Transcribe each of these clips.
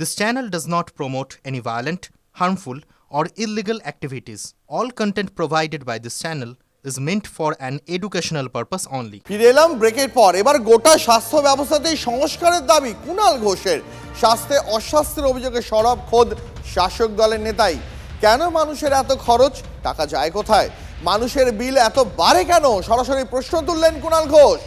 This channel does not promote any violent, harmful, or illegal activities. All content provided by this channel is meant for an educational purpose only. ফিরে এলাম ব্রেকের পর। এবার গোটা স্বাস্থ্য ব্যবস্থাতেই সংস্কারের দাবি কুণাল ঘোষের। স্বাস্থ্যে অস্বাস্থ্যের অভিযোগে সরব খোদ শাসক দলের নেতাই। কেন মানুষের এত খরচ? টাকা যায় কোথায়? মানুষের বিল এত বাড়ে কেন? সরাসরি প্রশ্ন তুললেন কুণাল ঘোষ।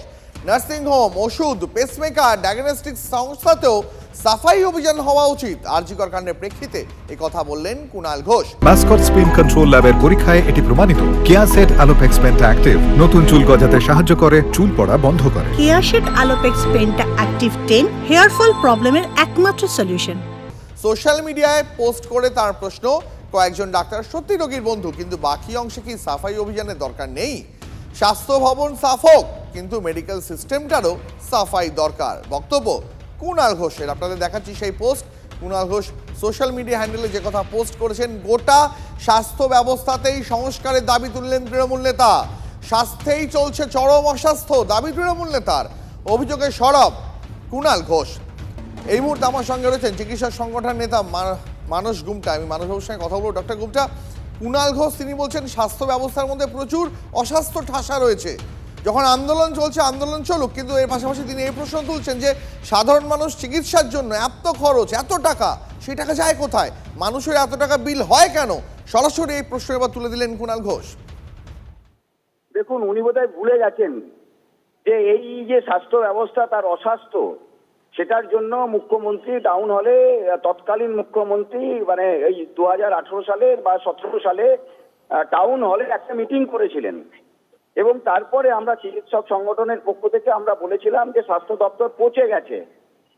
নার্সিংহোম ওষুধ পেসমেকার ডায়াগনস্টিক সংস্থাতেও সাফাই অভিযান হওয়া উচিত। আরজিকর কাণ্ডের প্রেক্ষিতে এ কথা বললেন Kunal Ghosh. Mascot spin control ল্যাবের পরীক্ষায় এটি প্রমাণিত। Keyaseth alopex penta active. নতুন চুল গজাতে সাহায্য করে চুল পড়া বন্ধ করে। কেয়াশেড আলোপেক্স পেনটা অ্যাক্টিভ টেন হেয়ার ফল প্রবলেমের একমাত্র সলিউশন। সোশ্যাল মিডিয়ায় পোস্ট করে তার প্রশ্ন কয়েকজন ডাক্তার সত্যি রোগীর বন্ধু কিন্তু বাকি অংশে কি সাফাই অভিযানের দরকার নেই? স্বাস্থ্য ভবন সাফ হোক কিন্তু মেডিকেল সিস্টেমটারও সাফাই দরকার। বক্তব্য কুণাল ঘোষের। আপনাদের দেখাচ্ছি সেই post. Kunal Ghosh social media হ্যান্ডেলে যে কথা পোস্ট করেছেন, গোটা স্বাস্থ্য ব্যবস্থাতেই সংস্কারের দাবি তুললেন তৃণমূল নেতা। স্বাস্থ্যেই চলছে চরম অস্বাস্থ্য, দাবি তৃণমূল নেতার। অভিযোগে সরব কুণাল ঘোষ। এই মুহূর্তে আমার সঙ্গে রয়েছেন চিকিৎসা সংগঠন নেতা মানস গুপ্তা। আমি মানস বাবুর সঙ্গে কথা বলব, ডক্টর গুপ্তা। কুণাল ঘোষ, তিনি বলছেন, স্বাস্থ্য ব্যবস্থার মধ্যে প্রচুর অস্বাস্থ্য ঠাসা রয়েছে। যখন আন্দোলন চলছে, আন্দোলন চলুক, কিন্তু এর পাশাপাশি তিনি এই প্রশ্ন তুলছেন যে, সাধারণ মানুষ চিকিৎসার জন্য এত খরচ, এত টাকা, সেই টাকা যায় কোথায়? মানুষের এত টাকা বিল হয় কেন? সরাসরি এই প্রশ্ন এবার তুলে দিলেন কুণাল ঘোষ। দেখুন, উনি বোধহয় ভুলে গেছেন যে, এই যে স্বাস্থ্য ব্যবস্থা তার অস্বাস্থ্য, সেটার জন্য মুখ্যমন্ত্রী টাউন হলে, তৎকালীন মুখ্যমন্ত্রী মানে এই দু হাজার আঠারো সালের বা সতেরো সালে টাউন হলে একটা মিটিং করেছিলেন। এবং তারপরে আমরা চিকিৎসক সংগঠনের পক্ষ থেকে আমরা বলেছিলাম যে স্বাস্থ্য দপ্তর পচে গেছে।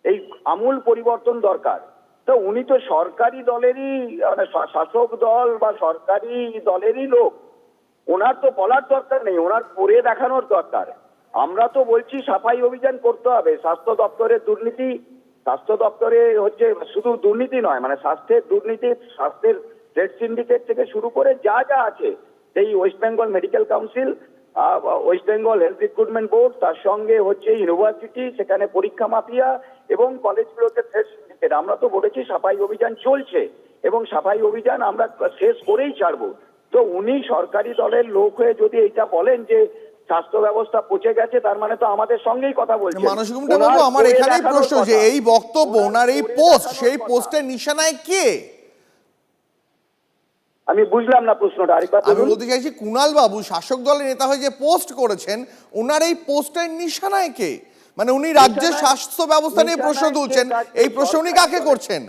এই আমূল পরিবর্তন দরকার। তো উনি তো সরকারি দলেরই মানে শাসক দল বা সরকারি দলেরই লোক। ওনার তো বলার দরকার নেই, ওনার করে দেখানোর দরকার। আমরা তো বলছি সাফাই অভিযান করতে হবে, স্বাস্থ্য দপ্তরের দুর্নীতি। স্বাস্থ্য দপ্তরে হচ্ছে শুধু দুর্নীতি নয় মানে স্বাস্থ্যের দুর্নীতি, স্বাস্থ্যের ট্রেড সিন্ডিকেট থেকে শুরু করে যা যা আছে সেই West Bengal medical council West Bengal health recruitment board তার সঙ্গে হচ্ছে ইউনিভার্সিটি সেখানে পরীক্ষা মাফিয়া এবং কলেজগুলোতে ট্রেড আমরা তো বলেছি সাফাই অভিযান চলছে এবং সাফাই অভিযান আমরা শেষ করেই ছাড়বো। তো উনি সরকারি দলের লোক হয়ে যদি এটা বলেন যে স্বাস্থ্য ব্যবস্থা পচে গেছে তার মানে তো আমাদের সঙ্গেই কথা বলছেন। মানস আমার এখানেই প্রশ্ন যে এই বক্তব্য ওনার এই পোস্ট সেই পোস্টের নিশানায় কে? আমি বুঝলাম না প্রশ্নটা আরেকবার আমি। বলতে চাইছি কুণাল বাবু শাসক দলের নেতা হয়ে যে পোস্ট করেছেন ওনার এই পোস্টের নিশানায় কে? মানে উনি রাজ্যের স্বাস্থ্য ব্যবস্থা নিয়ে প্রশ্ন তুলছেন এই প্রশ্ন উনি কাকে করছেন?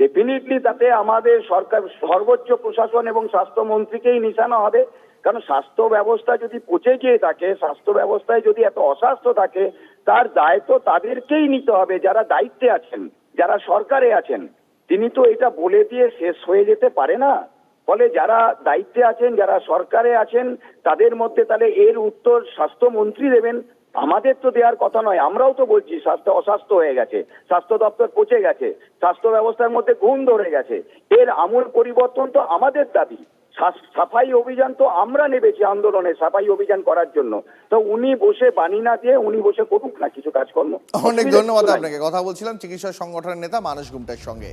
ডেফিনেটলি তাতে আমাদের সরকার সর্বোচ্চ প্রশাসন এবং স্বাস্থ্যমন্ত্রীকেই নিশানা হবে কারণ স্বাস্থ্য ব্যবস্থা যদি পচে গিয়ে থাকে স্বাস্থ্য ব্যবস্থায় যদি এত অস্বাস্থ্য থাকে তার দায়িত্ব তাদেরকেই নিতে হবে যারা দায়িত্বে আছেন যারা সরকারে আছেন। তিনি তো এটা বলে দিয়ে শেষ হয়ে যেতে পারে না। ফলে যারা দায়িত্বে আছেন যারা সরকারে আছেন তাদের মধ্যে তাহলে এর উত্তর স্বাস্থ্যমন্ত্রী দেবেন। আমাদের তো দেওয়ার কথা নয় আমরাও তো বলছি স্বাস্থ্য অস্বাস্থ্য হয়ে গেছে স্বাস্থ্য দপ্তর পচে গেছে স্বাস্থ্য ব্যবস্থার মধ্যে ঘুম ধরে গেছে। এর আমূল পরিবর্তন তো আমাদের দাবি। সাফাই অভিযান তো আমরা নেবেছি আন্দোলনে সাফাই অভিযান করার জন্য। তো উনি বসে বাণী না দিয়ে উনি বসে করুক না কিছু কাজকর্ম। অনেক ধন্যবাদ আপনাকে। কথা বলছিলাম চিকিৎসা সংগঠনের নেতা মানস গুপ্তার সঙ্গে।